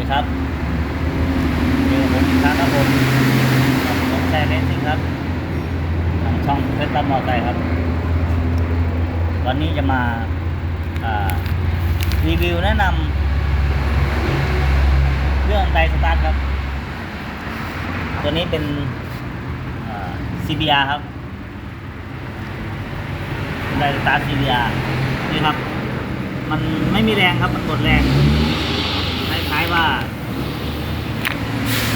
ดีครับเจอผมอีกครั้งครับผมผมแชร์เลนซิ่งครับทางช่องเพชรตัดมอไซค์ครับ วันนี้จะมารีวิวแนะนำเรื่องไดสตาร์ทครับ ตัวนี้เป็น CBR ครับไดสตาร์ท CBR นี่ครับ มันไม่มีแรงครับ มันหมดแรง ว่า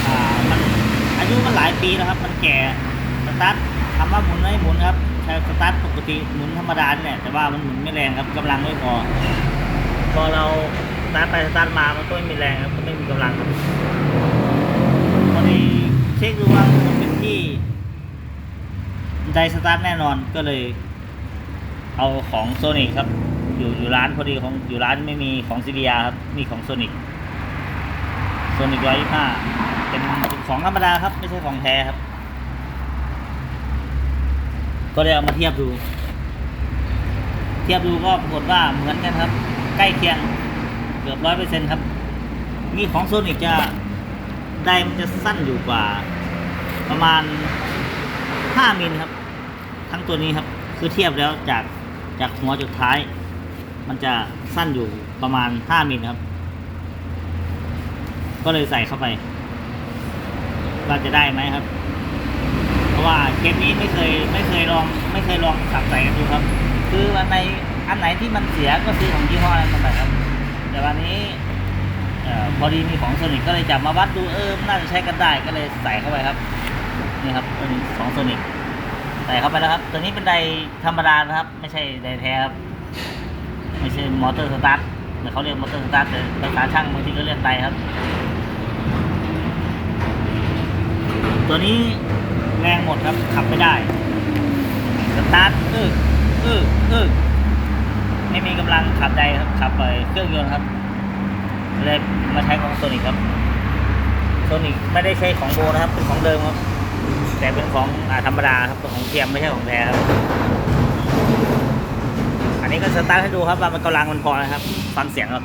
อ่ามันอายุมันหลายปีแล้วครับ มันแก่สตาร์ทคำว่าหมุนไม่หมุนครับใช้สตาร์ทปกติหมุนธรรมดาเนี่ยแต่ว่ามันหมุนไม่แรงครับกำลังไม่พอพอเราสตาร์ทไปสตาร์ทมามันก็ไม่มีแรงครับก็ไม่มีกำลังครับพอดีเช็คดูว่ามันเป็นที่ไดสตาร์ทแน่นอนก็เลย เอาของโซนิกครับอยู่อยู่ร้านพอดีของอยู่ร้านไม่มีของซีเรียครับมีของโซนิก โซนิกร้อยยี่ห้าเป็นของธรรมดาครับ ไม่ใช่ของแท้ครับ ก็เลยเอามาเทียบดู เทียบดูก็ปรากฏว่าเหมือนกันครับ ใกล้เคียงเกือบร้อยเปอร์เซ็นครับ นี่ของโซนิกจะได้มันจะสั้นอยู่กว่า ประมาณห้ามิลครับ ทั้งตัวนี้ครับ คือเทียบแล้วจากจากหัวจุดท้าย มันจะสั้นอยู่ประมาณห้ามิลครับ ก็เลยใส่เข้าไปว่าจะได้ไหมครับ เพราะว่าเคสนี้ไม่เคยไม่เคยลองไม่เคยลองขับใส่กันดูครับ คืออันในอันไหนที่มันเสียก็ซื้อของยี่ห้อนั้นมาใส่ครับ แต่วันนี้พอดีมีของโซนิกก็เลยจับมาวัดดูเออมนน่าจะใช้กันได้ก็เลยใส่เข้าไปครับนี่ครับตัวนี้ของโซนิกใส่เข้าไปแล้วครับ ตัวนี้เป็นไดธรรมดานะครับ ไม่ใช่ไดแท้ครับไม่ใช่มอเตอร์สตาร์ทเหมือนเขาเรียกมอเตอร์สตาร์ทแต่ภาษาช่างบางทีก็เรียกไดครับ ตัวนี้แรงหมดครับขับไม่ได้สตาร์ทอึกอึกอึกไม่มีกำลังขับใดครับขับไปเครื่องยนต์ครับเลยมาใช้ของโซนิกครับโซนิกไม่ได้ใช้ของโบนะครับเป็นของเดิมครับแต่เป็นของอธรรมดาครับเป็นของเทียมไม่ใช่ของแท้ครับอันนี้ก็สตาร์ทให้ดูครับว่ามันกำลังมันพอนะครับฟังเสียงครับ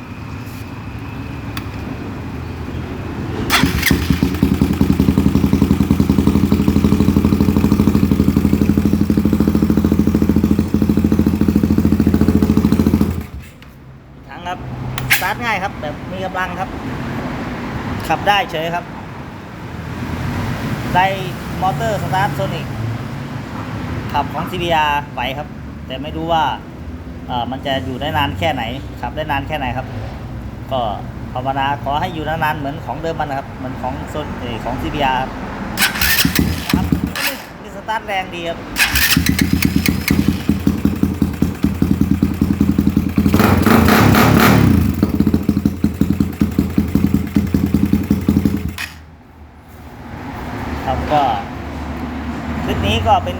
ครับสตาร์ทง่ายครับ แบบมีกำลังครับ ขับได้เฉยครับ ได้มอเตอร์สตาร์ทโซนิกขับของ CBR ไหวครับ แต่ไม่รู้ว่าเออมันจะอยู่ได้นานแค่ไหนขับได้นานแค่ไหนครับ ก็ภาวนาขอให้อยู่นานๆเหมือนของเดิมมันนะครับ เหมือนของโซนเออของ CBR ครับนะครับนี่นี่สตาร์ทแรงดีครับ ครับก็คลิปนี้ก็เป็น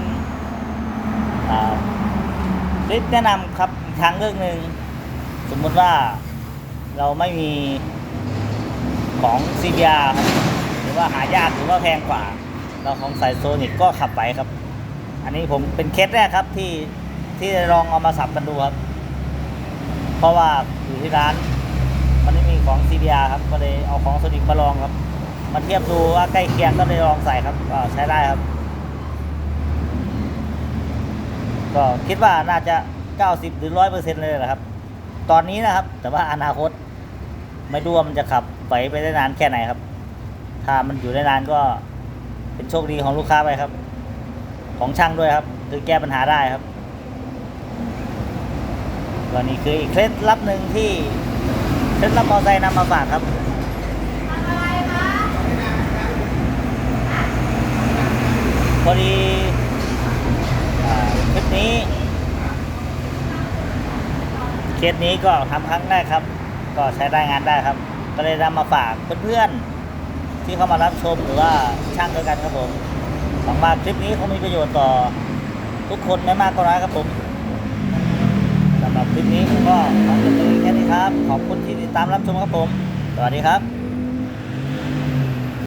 คลิปแนะนำครับอีกทางเลือกหนึ่งสมมติว่าเราไม่มีของ CBR ครับหรือว่าหายากหรือว่าแพงกว่า เราของใส่โซนิกก็ขับไปครับ อันนี้ผมเป็นเคสแรกครับที่ที่ลองเอามาสับกันดูครับ เพราะว่าอยู่ที่ร้าน มันไม่มีของ CBR ครับ ก็เลยเอาของโซนิกมาลองครับ มาเทียบดูว่าใกล้เคียงก็เลยลองใส่ครับก็ใช้ได้ครับ ก็คิดว่าน่าจะ 90หรือ100%เลยแหละครับ ตอนนี้นะครับ แต่ว่าอนาคต ไม่รู้ว่ามันจะขับไปไปได้นานแค่ไหนครับ ถ้ามันอยู่ได้นานก็เป็นโชคดีของลูกค้าไปครับ ของช่างด้วยครับ คือแก้ปัญหาได้ครับวันนี้คืออีกเคล็ดลับหนึ่งที่เคล็ดลับมอไซค์นำมาฝากครับ พอดีคลิปนี้เคสนี้ก็ทำครั้งแรกครับ ก็ใช้ได้งานได้ครับ ก็เลยนำมาฝากเพื่อนๆที่เข้ามารับชมหรือว่าช่างด้วยกันครับผมหวังว่าคลิปนี้คงมีประโยชน์ต่อทุกคนไม่มากก็น้อยครับผมสำหรับคลิปนี้ผมก็ขอจบเพียงแค่นี้ครับ ขอบคุณที่ติดตามรับชมครับผม สวัสดีครับ